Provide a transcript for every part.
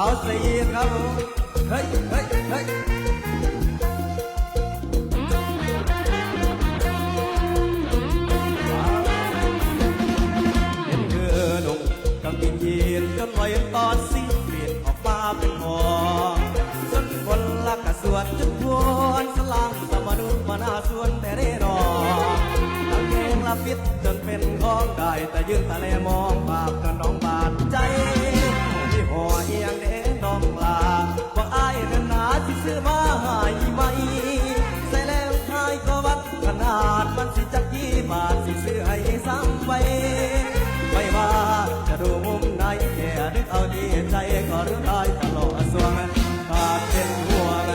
าวสีครับผมเฮ้ยเฮ้ยเฮ้ยเห็นเธอหนุ่มกับกินยีนจนลอยตอนสิ้นเปลี่ยนออกมาเป็นหอจนคนละกระสวนจนพวนสลังสมนุษย์มาหน้าสวนแต่ได้รอตะเกงละปิดจนเป็นของได้แต่ยืนตะเลมองภาพจนน้องบาดใจ เอียงเด้น้องลาว่าอายนั้นหนาที่ซื้อมาใหายไหมใส่แล้วทายก็วัดขนาดมันสิจักยี่บาทสิซื้อให้ซ้ำไปไม่ว่าจะดูมุมไหนแค่นึกเอาดีใจก็รื่องได้ตลอดสวงขาดเป็นห่วง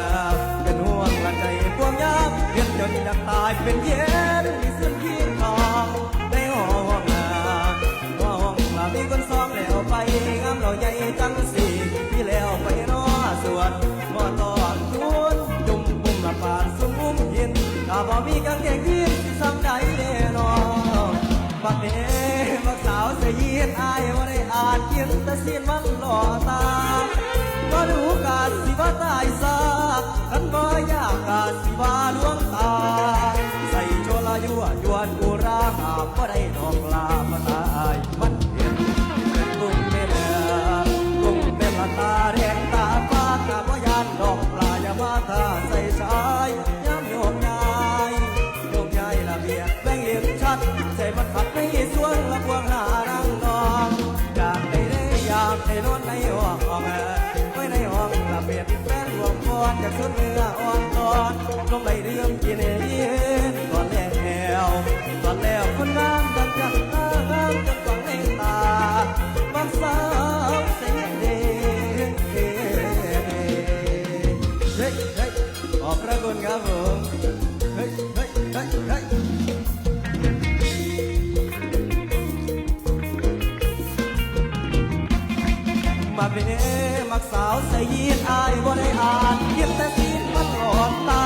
เป็นห่วงละใจพวงยามเพียนจนอยากตายเป็นเย็นมีเส้นขี้ทองในห้องนาห้องลามีคนซ้อมแล้วไปงามเราใหญ่จังสี ย็นกาบ่มีกางเกงยีนที่ซ้ำใดแน่นอนบักเด้บักสาวเสียยีนอายว่าได้อ่านเขียนแต่สิ้นมันหล่อตาก็ดูกาสิบ ไหลเรื่องกินเองก่อนแล้วก่อนแล้วคนงามจังจังงามจนฟังในตาบักสาวเสียงเด้เฮ้เฮ้ยขอบพระคุณครับผมเฮ้ยเฮ้ยเฮ้ยเฮ้มาเป็นมักสาวใส่ยีนอายบ่ได้อ่านเขียนแต่สีนมันหลอนตา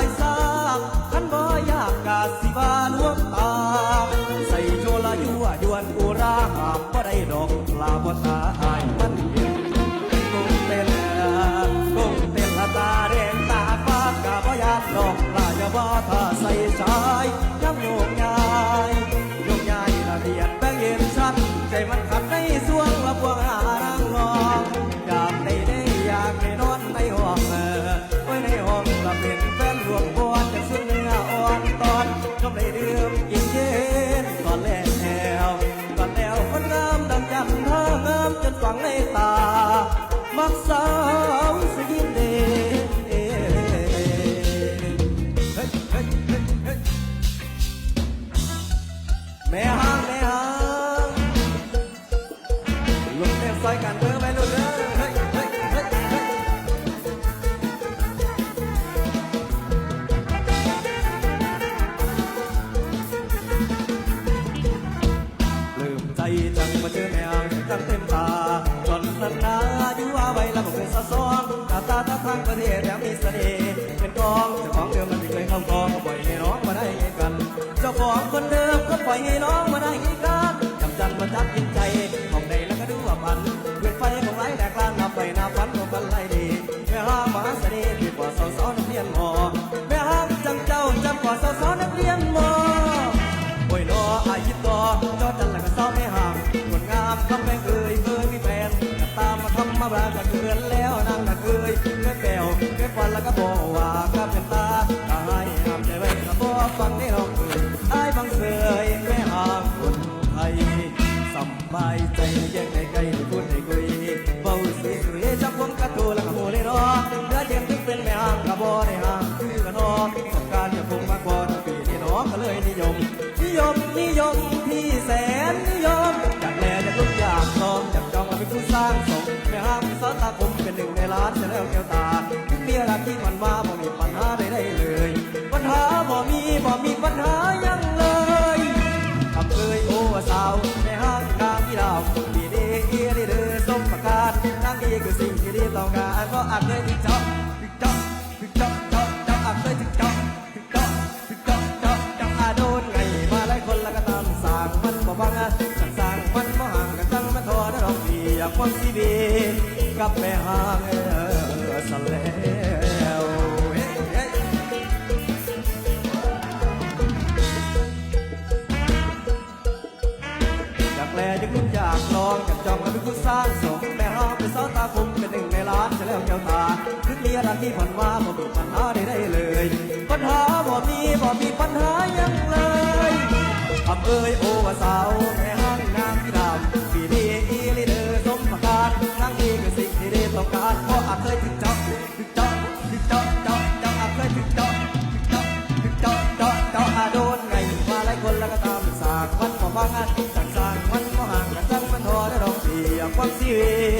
ายซากขันบ่อยากกาสิว่าลวงตาใส่โยลายั่วยวนอุราหามบ่ได้ดอกลาบ่ตาอายมันเห็นกุ้งเต้นกุ้งเต้นละตาแดงตาฟ้ากะบ่ยากดอกลาอย่าว่าถ้าใส่ชาย นฝังในตา มักสาวสิยินเดเฮ้ยเฮ้ยเฮ้ยเฮ้ยแม่ห้า ตาตาตาทางประเทศแถมมีเสน่ห์เป็นกองเจ้าของเดิมมันไม่เคยเข้ากองก็ปล่อยให้น้องมาได้ไงกัน เจ้าของคนเดิมก็ปล่อยให้น้องมาได้ไงกันจำจันมาจับกินใจมองใดแล้วก็ดูว่ามันเวทไฟของไรแดกลานนับไปนับพันของกันไรดีแม่ห้ามหาเสน่ห์ที่กว่าสาวๆนักเรียนมอแม่ห้างจังเจ้าจังกว่าสาวๆนักเรียนมอโอ้ยนออายิตต่อจอจันแล้วก็เศร้าไม่ห่างคนงามคำแม่เอ่ยเอ่ยมีแฟนก็ตามมาทำมาบรากระเกือนแล้ว แล้วก็บอกว่าข้าเป็นตาตายห้ามใจไว้ก็บอกฟังได้ลองเอ่ยอายบังเสยแม่หางคนไทยสำบายใจแยกในไกลพูดให้คุยเบาสวยสวยจับวงกระตูแล้วก็โมเลยรอเดือเทียงถึงเป็นแม่หางก็บ่ได้ห่างคือกันนอสงการจะคงมากกว่าปีนี้น้องก็เลยนิยม นิยมนิยมที่แสนนิยมจากแม่จากลูกอยากลองจับจองมาเป็นผู้สร้าง แม่ห้ามสตาผมเป็นหนึ่งในล้านจะแล้วแก้วตาเมียรักที่มันมาบ่มีปัญหาใดๆเลย ปัญหาบ่มีบ่มีปัญหายังเลยทำเคยโอ้สาวแม่ห้างกลางที่ดาวดีดีเอียดีเดือสมประการนั่งดีคือสิ่งที่ดีต้องการก็อาจเลยที่เจาะที่เจาะที่เจาะเจาะเจาะอาจเลยที่เจาะที่เจาะที่เจาะเจาะเจาะอาโดนไงมาหลายคนแล้วก็ตามสั่งมันบ่บังอะสั่งสั่งมันบ่ห่า งกันสั่งมันทอได้รองเพียงากความชีวิตกับแม่หางสแล้วเฮ้ยเฮ้ยอยากแลอยากลุ้นอยากลองอยากจองและเป็นผู้สร้างสมแม่ห้ามเป็นสาวตาคมเป็นหนึ่งในล้านจะแล้วแก้วตาถึงมีอะไรที่ผ่านว่าบ่มีปัญหาใดๆเลย ปัญหาบ่มีบ่มีปัญหายังเลยคำเอ้ยโอว่าสาวแาหลายคนแล้วก็ตามสากวันก็บางอันสั่งสางวันก็ห่างกันจังมันทอได้ดอกเสียความชีวิต